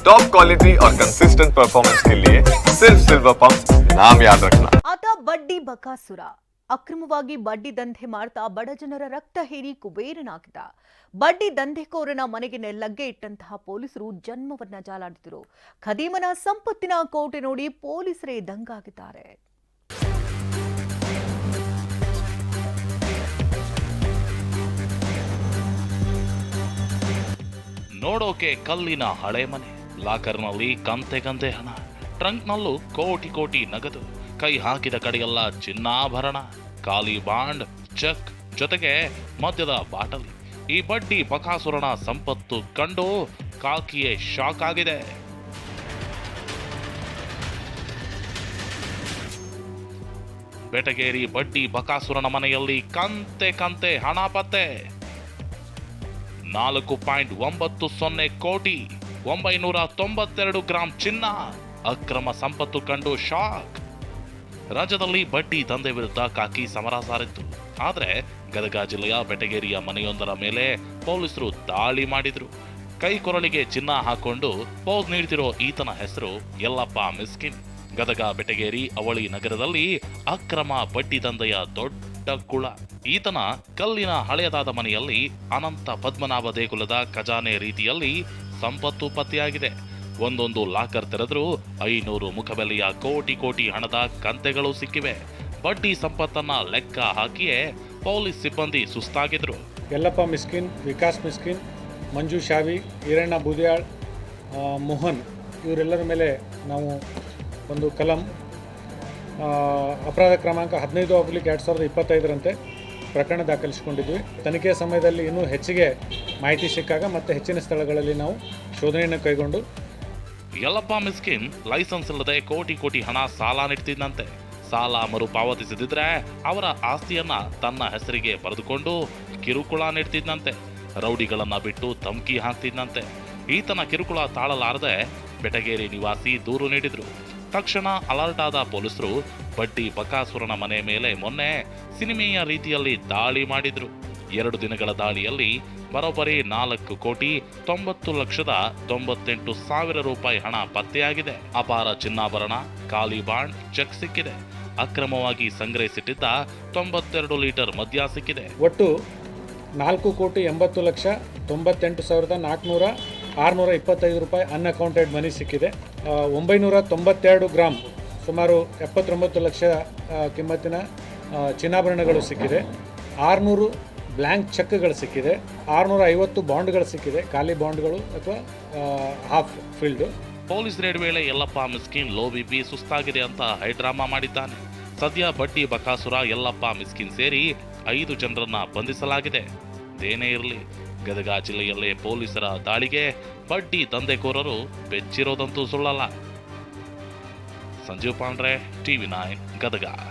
Top quality और consistent performance के लिए सिर्फ सिल्वर पंप नाम याद रखना ಆತ ಬಡ್ಡಿ ಬಕಾಸುರ ಅಕ್ರಮವಾಗಿ ಬಡ್ಡಿ ದಂಧೆ ಮಾಡ್ತಾ ಬಡ ಜನರ ರಕ್ತ ಹೀರಿ ಕುಬೇರನಾಗಿದ್ದ ಬಡ್ಡಿ ದಂಧೆಕೋರನ ಮನೆಗೆ ಲಗ್ಗೆ ಇಟ್ಟಂತಹ ಪೊಲೀಸರು ಜನ್ಮವನ್ನ ಜಾಲಾಡಿದರು ಖದೀಮನ ಸಂಪತ್ತಿನ ಕೋಟೆ ನೋಡಿ ಪೊಲೀಸರೇ ದಂಗಾಗಿದ್ದಾರೆ ನೋಡೋಕೆ ಕಲ್ಲಿನ ಹಳೆ ಮನೆ ಲಾಕರ್ನಲ್ಲಿ ಕಂತೆ ಕಂತೆ ಹಣ. ಟ್ರಂಕ್ನಲ್ಲೂ ಕೋಟಿ ಕೋಟಿ ನಗದು. ಕೈ ಹಾಕಿದ ಕಡೆಯೆಲ್ಲ ಚಿನ್ನಾಭರಣ. ಖಾಲಿ ಬಾಂಡ್, ಚೆಕ್ ಜೊತೆಗೆ ಮದ್ಯದ ಬಾಟಲಿ. ಈ ಬಡ್ಡಿ ಬಕಾಸುರನ ಸಂಪತ್ತು ಕಂಡು ಕಾಕಿಯೇ ಶಾಕ್ ಆಗಿದೆ. ಬೆಟಗೇರಿ ಬಡ್ಡಿ ಬಕಾಸುರನ ಮನೆಯಲ್ಲಿ ಕಂತೆ ಕಂತೆ ಹಣ ಪತ್ತೆ. ನಾಲ್ಕು ಪಾಯಿಂಟ್ ಒಂಬತ್ತು ಸೊನ್ನೆ ಕೋಟಿ. ಒಂಬೈನೂರ ತೊಂಬತ್ತೆರಡು ಗ್ರಾಂ ಚಿನ್ನ, ಅಕ್ರಮ ಸಂಪತ್ತು ಕಂಡು ಶಾಕ್. ರಾಜ್ಯದಲ್ಲಿ ಬಡ್ಡಿ ದಂಧೆ ವಿರುದ್ಧ ಕಾಕಿ ಸಮರ ಸಾರಿತ್ತು. ಆದರೆ ಗದಗ ಜಿಲ್ಲೆಯ ಬೆಟಗೇರಿಯ ಮನೆಯೊಂದರ ಮೇಲೆ ಪೊಲೀಸರು ದಾಳಿ ಮಾಡಿದ್ರು. ಕೈ ಕೊರಳಿಗೆ ಚಿನ್ನ ಹಾಕೊಂಡು ಪೋಸ್ ನೀಡ್ತಿರೋ ಈತನ ಹೆಸರು ಯಲ್ಲಪ್ಪ ಮಿಸ್ಕಿನ್. ಗದಗ ಬೆಟಗೇರಿ ಅವಳಿ ನಗರದಲ್ಲಿ ಅಕ್ರಮ ಬಡ್ಡಿ ದಂಧೆಯ ದೊಡ್ಡ ಕುಳ. ಈತನ ಕಲ್ಲಿನ ಹಳೆಯದಾದ ಮನೆಯಲ್ಲಿ ಅನಂತ ಪದ್ಮನಾಭ ದೇಗುಲದ ಖಜಾನೆ ರೀತಿಯಲ್ಲಿ ಸಂಪತ್ತು ಪತ್ತೆಯಾಗಿದೆ ಒಂದೊಂದು ಲಾಕರ್ ತೆರೆದರೂ ಐನೂರು ಮುಖಬೆಲೆಯ ಕೋಟಿ ಕೋಟಿ ಹಣದ ಕಂತೆಗಳು ಸಿಕ್ಕಿವೆ. ಬಡ್ಡಿ ಸಂಪತ್ತನ್ನ ಲೆಕ್ಕ ಹಾಕಿಯೇ ಪೊಲೀಸ್ ಸಿಬ್ಬಂದಿ ಸುಸ್ತಾಗಿದ್ರು. ಯಲ್ಲಪ್ಪ ಮಿಸ್ಕಿನ್, ವಿಕಾಸ್ ಮಿಸ್ಕಿನ್, ಮಂಜು ಶಾವಿ, ಈರಣ್ಣ ಬೂದಿಯಾಳ್ ಮೋಹನ್, ಇವರೆಲ್ಲರ ಮೇಲೆ ನಾವು ಒಂದು ಕಲಂ ಅಪರಾಧ ಕ್ರಮಾಂಕ ಹದಿನೈದು ಆಗ್ಲಿಕ್ಕೆ ಎರಡು ಸಾವಿರದ ಇಪ್ಪತ್ತೈದರಂತೆ ಪ್ರಕರಣ ದಾಖಲಿಸಿಕೊಂಡಿದ್ವಿ. ತನಿಖೆ ಸಮಯದಲ್ಲಿ ಇನ್ನೂ ಹೆಚ್ಚಿಗೆ ಮಾಹಿತಿ ಸಿಕ್ಕಾಗ ಮತ್ತೆ ಹೆಚ್ಚಿನ ಸ್ಥಳಗಳಲ್ಲಿ ನಾವು ಶೋಧನೆಯನ್ನು ಕೈಗೊಂಡು ಯಲ್ಲಪ್ಪ ಮಿಸ್ಕಿನ್ ಲೈಸೆನ್ಸ್ ಇಲ್ಲದೆ ಕೋಟಿ ಕೋಟಿ ಹಣ ಸಾಲ ನೀಡ್ತಿದ್ದಂತೆ ಸಾಲ ಮರುಪಾವತಿಸದಿದ್ರೆ ಅವರ ಆಸ್ತಿಯನ್ನ ತನ್ನ ಹೆಸರಿಗೆ ಬರೆದುಕೊಂಡು ಕಿರುಕುಳ ನೀಡ್ತಿದ್ದಂತೆ ರೌಡಿಗಳನ್ನ ಬಿಟ್ಟು ಧಮಕಿ ಹಾಕ್ತಿದ್ದಂತೆ ಈತನ ಕಿರುಕುಳ ತಾಳಲಾರದೆ ಬೆಟಗೇರಿ ನಿವಾಸಿ ದೂರು ನೀಡಿದ್ರು. ತಕ್ಷಣ ಅಲರ್ಟ್ ಆದ ಪೊಲೀಸರು ಬಡ್ಡಿ ಬಕಾಸುರನ ಮನೆ ಮೇಲೆ ಮೊನ್ನೆ ಸಿನಿಮೆಯ ರೀತಿಯಲ್ಲಿ ದಾಳಿ ಮಾಡಿದ್ರು. ಎರಡು ದಿನಗಳ ದಾಳಿಯಲ್ಲಿ ಬರೋಬ್ಬರಿ ನಾಲ್ಕು ಕೋಟಿ ತೊಂಬತ್ತು ಲಕ್ಷದ ತೊಂಬತ್ತೆಂಟು ಸಾವಿರ ರೂಪಾಯಿ ಹಣ ಪತ್ತೆಯಾಗಿದೆ. ಅಪಾರ ಚಿನ್ನಾಭರಣ, ಖಾಲಿ ಬಾಂಡ್, ಚೆಕ್ ಸಿಕ್ಕಿದೆ. ಅಕ್ರಮವಾಗಿ ಸಂಗ್ರಹಿಸಿಟ್ಟಿದ್ದ ತೊಂಬತ್ತೆರಡು ಲೀಟರ್ ಮದ್ಯ ಸಿಕ್ಕಿದೆ. ಒಟ್ಟು ನಾಲ್ಕು ಕೋಟಿ ಎಂಬತ್ತು ಲಕ್ಷ ತೊಂಬತ್ತೆಂಟು ಸಾವಿರದ ನಾಲ್ಕುನೂರ ಆರುನೂರ ಇಪ್ಪತ್ತೈದು ರೂಪಾಯಿ ಅನ್ಅಕೌಂಟೆಡ್ ಮನಿ ಸಿಕ್ಕಿದೆ. ಒಂಬೈನೂರ ತೊಂಬತ್ತೆರಡು ಗ್ರಾಮ್ ಸುಮಾರು ಎಪ್ಪತ್ತೊಂಬತ್ತು ಲಕ್ಷ ಕಿಮ್ಮತ್ತಿನ ಚಿನ್ನಾಭರಣಗಳು ಸಿಕ್ಕಿದೆ. ಆರುನೂರು ಬ್ಲ್ಯಾಂಕ್ ಚೆಕ್ಗಳು ಸಿಕ್ಕಿದೆ. ಆರುನೂರ ಐವತ್ತು ಬಾಂಡ್ಗಳು ಸಿಕ್ಕಿದೆ. ಖಾಲಿ ಬಾಂಡ್ಗಳು ಅಥವಾ ಹಾಫ್ ಫೀಲ್ಡು ಪೊಲೀಸ್ ರೇಡ್ ವೇಳೆ Yallappa Miskin low B P ಸುಸ್ತಾಗಿದೆ ಅಂತ ಹೈಡ್ರಾಮಾ ಮಾಡಿದ್ದಾನೆ. ಸದ್ಯ ಬಡ್ಡಿ ಬಕಾಸುರ ಯಲ್ಲಪ್ಪ ಮಿಸ್ಕಿನ್ ಸೇರಿ ಐದು ಜನರನ್ನ ಬಂಧಿಸಲಾಗಿದೆ. ಇದೇನೇ ಇರಲಿ. ಗದಗ ಜಿಲ್ಲೆಯಲ್ಲಿ ಪೊಲೀಸರ ದಾಳಿಗೆ ಬಡ್ಡಿ ದಂಧೆಕೋರರು ಬೆಚ್ಚಿರೋದಂತೂ ಸುಳ್ಳಲ್ಲ. Sanjeev Pandre TV nine Gadag.